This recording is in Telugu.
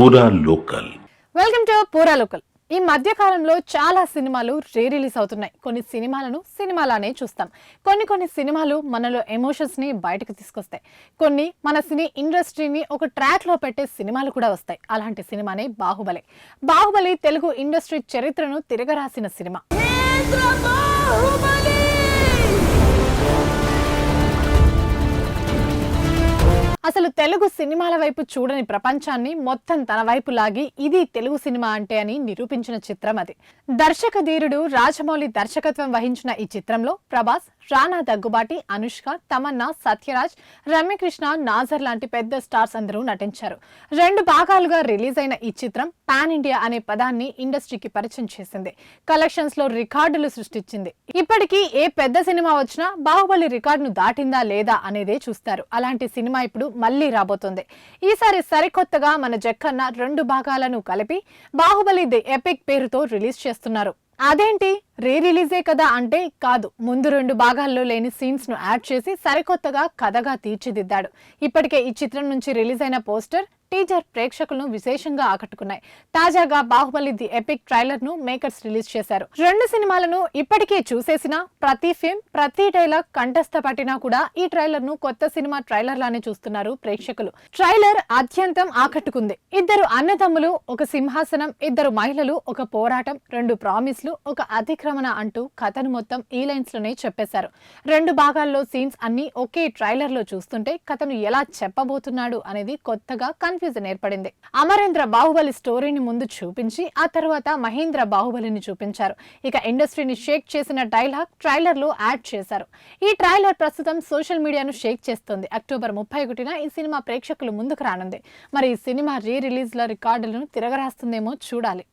Poora local welcome to Poora local ఈ మధ్య కాలంలో చాలా సినిమాలు రీ రిలీజ్ అవుతున్నాయి. కొన్ని సినిమాలను సినిమాలానే చూస్తాం. కొన్ని కొన్ని సినిమాలు మనలో ఎమోషన్స్ని బయటకు తీసుకొస్తాయి. కొన్ని మన సినీ ఇండస్ట్రీని ఒక ట్రాక్లో పెట్టే సినిమాలు కూడా వస్తాయి. అలాంటి సినిమానే బాహుబలి. బాహుబలి తెలుగు ఇండస్ట్రీ చరిత్రను తిరగరాసిన సినిమా. అసలు తెలుగు సినిమాల వైపు చూడని ప్రపంచాన్ని మొత్తం తన వైపు లాగి ఇది తెలుగు సినిమా అంటే అని నిరూపించిన చిత్రం అది. దర్శక ధీరుడు రాజమౌళి దర్శకత్వం వహించిన ఈ చిత్రంలో ప్రభాస్ రానా దగ్గుబాటి అనుష్క తమన్నా సత్యరాజ్ రమ్యకృష్ణ నాజర్ లాంటి పెద్ద స్టార్స్ అందరూ నటించారు. రెండు భాగాలుగా రిలీజ్ అయిన ఈ చిత్రం పాన్ ఇండియా అనే పదాన్ని ఇండస్ట్రీకి పరిచయం చేసింది. కలెక్షన్స్లో రికార్డులు సృష్టించింది. ఇప్పటికీ ఏ పెద్ద సినిమా వచ్చినా బాహుబలి రికార్డును దాటిందా లేదా అనేదే చూస్తారు. అలాంటి సినిమా ఇప్పుడు మళ్ళీ రాబోతుంది. ఈసారి సరికొత్తగా మన జక్కన్న రెండు భాగాలను కలిపి బాహుబలి ది ఎపిక్ పేరుతో రిలీజ్ చేస్తున్నారు. అదేంటి? రీ రిలీజే కదా అంటే కాదు. ముందు రెండు భాగాల్లో లేని సీన్స్ను యాడ్ చేసి సరికొత్తగా కథగా తీర్చిదిద్దాడు. ఇప్పటికే ఈ చిత్రం నుంచి రిలీజ్ అయిన పోస్టర్ టీజర్ ప్రేక్షకులను విశేషంగా ఆకట్టుకున్నాయి. తాజాగా బాహుబలి ది ఎపిక్ ట్రైలర్ను మేకర్స్ రిలీజ్ చేశారు. రెండు సినిమాలను ఇప్పటికే చూసేసిన ప్రతి ఫిల్మ్ ప్రతి డైలాగ్ కంఠస్థ పట్టినా కూడా ఈ ట్రైలర్ను కొత్త సినిమా ట్రైలర్ లానే చూస్తున్నారు ప్రేక్షకులు. ట్రైలర్ అత్యంతం ఆకట్టుకుంది. ఇద్దరు అన్నదమ్ములు ఒక సింహాసనం ఇద్దరు మహిళలు ఒక పోరాటం రెండు ప్రామిస్లు ఒక అతిక్రమణ అంటూ కథను మొత్తం ఈ లైన్స్లోనే చెప్పేశారు. రెండు భాగాల్లో సీన్స్ అన్ని ఒకే ట్రైలర్లో చూస్తుంటే కథను ఎలా చెప్పబోతున్నాడు అనేది కొత్తగా కన్ కన్ఫ్యూజన్ ఏర్పడింది. అమరేంద్ర బాహుబలి స్టోరీని ముందు చూపించి ఆ తర్వాత మహేంద్ర బాహుబలిని చూపించారు. ఇక ఇండస్ట్రీని షేక్ చేసిన డైలాగ్ ట్రైలర్లో యాడ్ చేశారు. ఈ ట్రైలర్ ప్రస్తుతం సోషల్ మీడియాను షేక్ చేస్తుంది. అక్టోబర్ ముప్పై ఒకటిన ఈ సినిమా ప్రేక్షకులు ముందుకు రానుంది. మరి ఈ సినిమా రీ రిలీజ్ ల రికార్డులను తిరగరాస్తుందేమో చూడాలి.